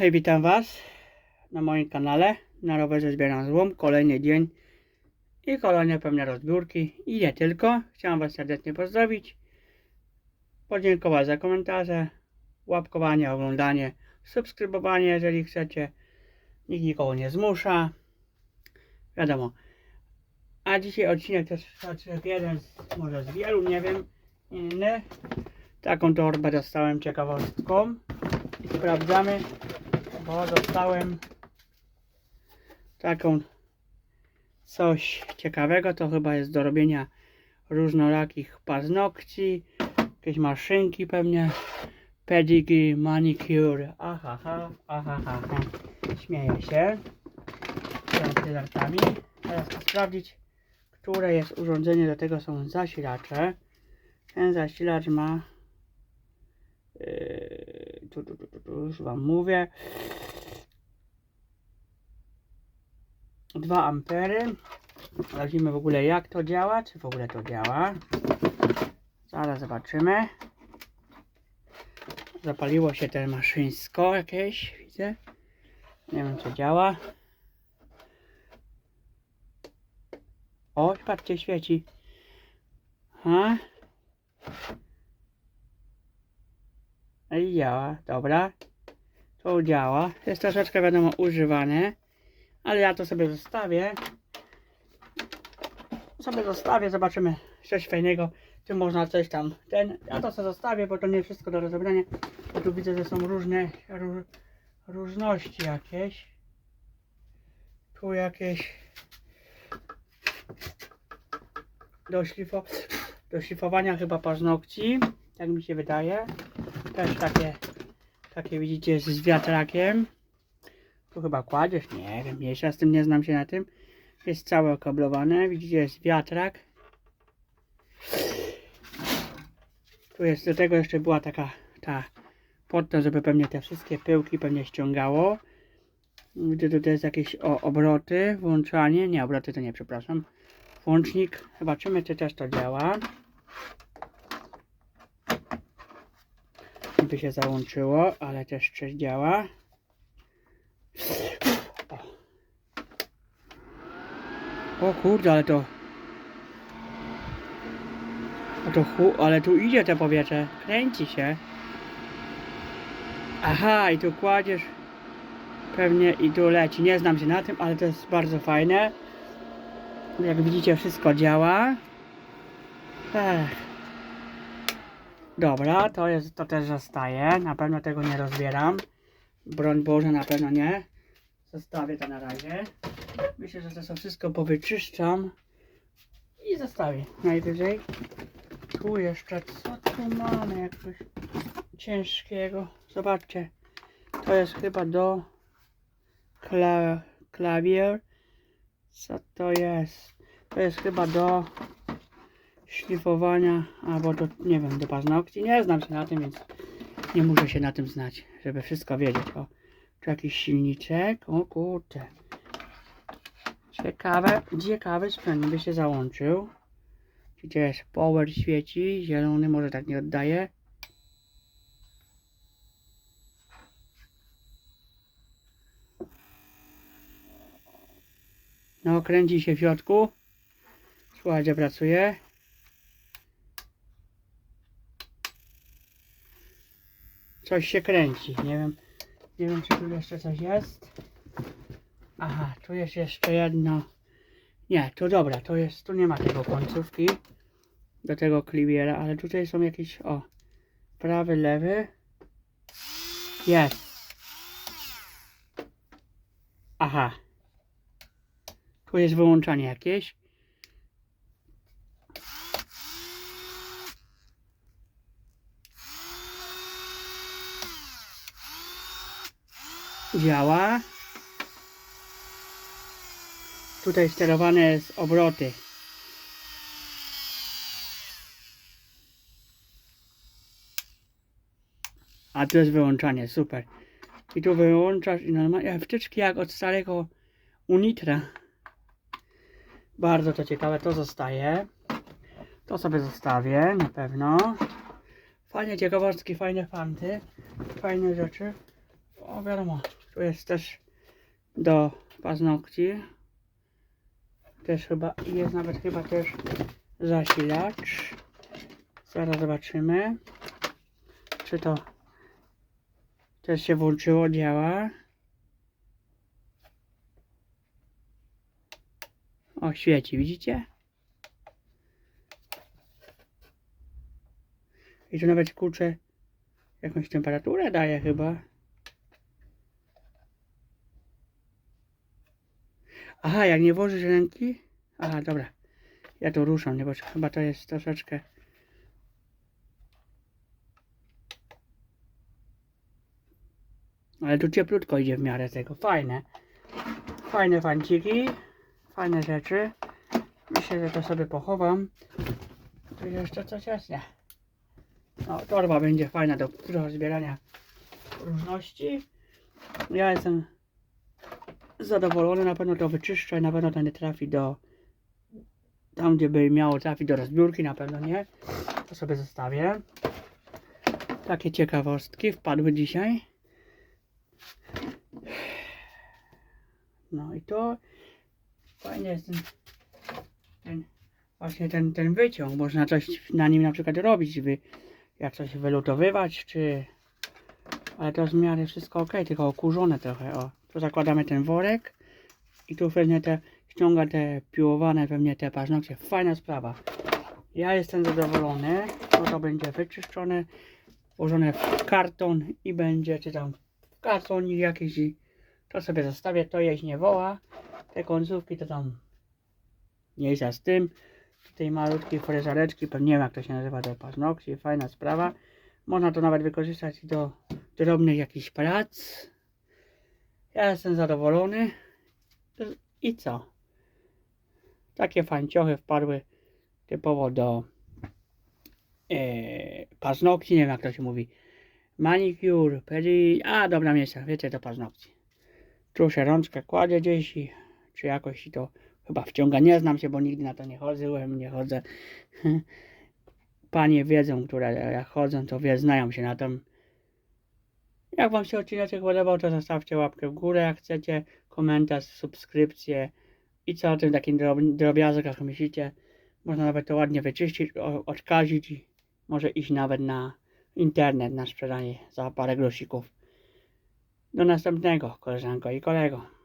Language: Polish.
Hej, witam Was na moim kanale. Na rowerze zbieram złom. Kolejny dzień i kolejne pewne rozbiórki. I nie tylko. Chciałem Was serdecznie pozdrowić. Podziękować za komentarze, łapkowanie, oglądanie, subskrybowanie, jeżeli chcecie. Nikt nikogo nie zmusza. Wiadomo. A dzisiaj odcinek też odcinek jeden z, może z wielu, nie wiem, inny. Taką torbę dostałem ciekawostką. I sprawdzamy, bo dostałem taką coś ciekawego. To chyba jest do robienia różnorakich paznokci, jakieś maszynki pewnie, pedigree, manicure. Aha, aha, aha, aha. Śmieję się. Teraz żartami. Teraz chcę sprawdzić, które jest urządzenie. Do tego są zasilacze. Ten zasilacz ma Yy, tu, tu, tu, tu, już wam mówię. 2 ampery. Sprawdzimy w ogóle jak to działa, czy w ogóle to działa. Zaraz zobaczymy. Zapaliło się te maszyńsko jakieś, widzę. Nie wiem co działa. O, patrzcie, świeci. Ha? I działa, dobra. To działa. Jest troszeczkę wiadomo używane. Ale ja to sobie zostawię. Sobie zostawię, zobaczymy coś fajnego. Czy można coś tam ten. Ja to sobie zostawię, bo to nie wszystko do rozebrania. Bo tu widzę, że są różne ró, różności jakieś. Tu jakieś do, szlifo, do szlifowania chyba paznokci. Tak mi się wydaje. Też takie, takie widzicie z wiatrakiem. Tu chyba kładziesz? Nie wiem, z tym, nie znam się na tym. Jest całe okablowane, widzicie, jest wiatrak. Tu jest, do tego jeszcze była taka, ta, pod to, żeby pewnie te wszystkie pyłki pewnie ściągało. Widzę, tutaj jest jakieś o, obroty, włączanie, nie, obroty to nie, przepraszam. Włącznik, zobaczymy, czy też to działa. By się załączyło, ale też coś działa. O, kurde, ale to... To chu... ale tu idzie te powietrze, kręci się. Aha, i tu kładziesz pewnie i tu leci. Nie znam się na tym, ale to jest bardzo fajne. Jak widzicie, wszystko działa. Ech. Dobra, to jest, to też zostaje. Na pewno tego nie rozbieram. Broń Boże, na pewno nie. Zostawię to na razie. Myślę, że to wszystko powyczyszczam. I zostawię. Najwyżej. Tu jeszcze, co tu mamy? Jakoś ciężkiego. Zobaczcie. To jest chyba do kla klawier. Co to jest? To jest chyba do szlifowania, albo do, nie wiem, do paznokci. Nie znam się na tym, więc nie muszę się na tym znać, żeby wszystko wiedzieć. O, tu jakiś silniczek. O kurczę. Ciekawe, ciekawy sprzęt by się załączył. Gdzie jest power świeci, zielony może tak nie oddaje. No, kręci się w środku. Słuchajcie, pracuje. Coś się kręci. Nie wiem, nie wiem czy tu jeszcze coś jest. Aha, tu jest jeszcze jedno. Nie, to dobra, to jest, tu nie ma tego końcówki do tego kliwiera, ale tutaj są jakieś, o, prawy, lewy. Jest. Aha. Tu jest wyłączanie jakieś. Działa. Tutaj sterowane jest obroty. A tu jest wyłączanie, super. I tu wyłączasz i normalnie wtyczki jak od starego Unitra. Bardzo to ciekawe, to zostaje. To sobie zostawię na pewno. Fajne ciekawostki, fajne fanty, fajne rzeczy. O wiadomo, tu jest też do paznokci. Też chyba, jest nawet chyba też zasilacz. Zaraz zobaczymy, czy to też się włączyło, działa. O, świeci, widzicie? I tu nawet kurczę jakąś temperaturę daje chyba. Aha, jak nie włożysz ręki? Aha, dobra. Ja to ruszam, nie, bo chyba to jest troszeczkę... Ale tu cieplutko idzie w miarę tego. Fajne. Fajne fanciki. Fajne rzeczy. Myślę, że to sobie pochowam. Tu jeszcze coś jest, nie? No, torba będzie fajna do, do zbierania różności. Ja jestem zadowolony, na pewno to wyczyszczę, na pewno to nie trafi do tam, gdzie by miało trafić do rozbiórki, na pewno nie. To sobie zostawię. Takie ciekawostki wpadły dzisiaj. No i to fajnie jest ten, ten właśnie ten, ten wyciąg. Można coś na nim na przykład robić, by jak coś wylutowywać, czy ale to jest w miarę wszystko ok, tylko okurzone trochę, o. Tu zakładamy ten worek i tu pewnie te, ściąga te piłowane pewnie te paznokcie. Fajna sprawa. Ja jestem zadowolony, bo to będzie wyczyszczone, włożone w karton i będzie, czy tam w kartonik jakiś to sobie zostawię, to jeść nie woła. Te końcówki to tam mniejsza z tym. Tutaj malutkie frezareczki, pewnie nie wiem jak to się nazywa, te paznokcie, fajna sprawa. Można to nawet wykorzystać do drobnych jakichś prac. Ja jestem zadowolony. I co? Takie fanciochy wpadły typowo do e, paznokci, nie wiem jak to się mówi. Manicure, pedi... A, dobra miejsca, wiecie, do paznokci. Tu rączkę kładzie gdzieś i czy jakoś to chyba wciąga. Nie znam się, bo nigdy na to nie chodziłem, nie chodzę. Panie wiedzą, które jak chodzą, to wie, znają się na tym. Jak Wam się odcinek podobał, to zostawcie łapkę w górę, jak chcecie, komentarz, subskrypcję i co o tym takim drob drobiazgach myślicie. Można nawet to ładnie wyczyścić, odkazić i może iść nawet na internet na sprzedanie za parę grosików. Do następnego, koleżanko i kolego.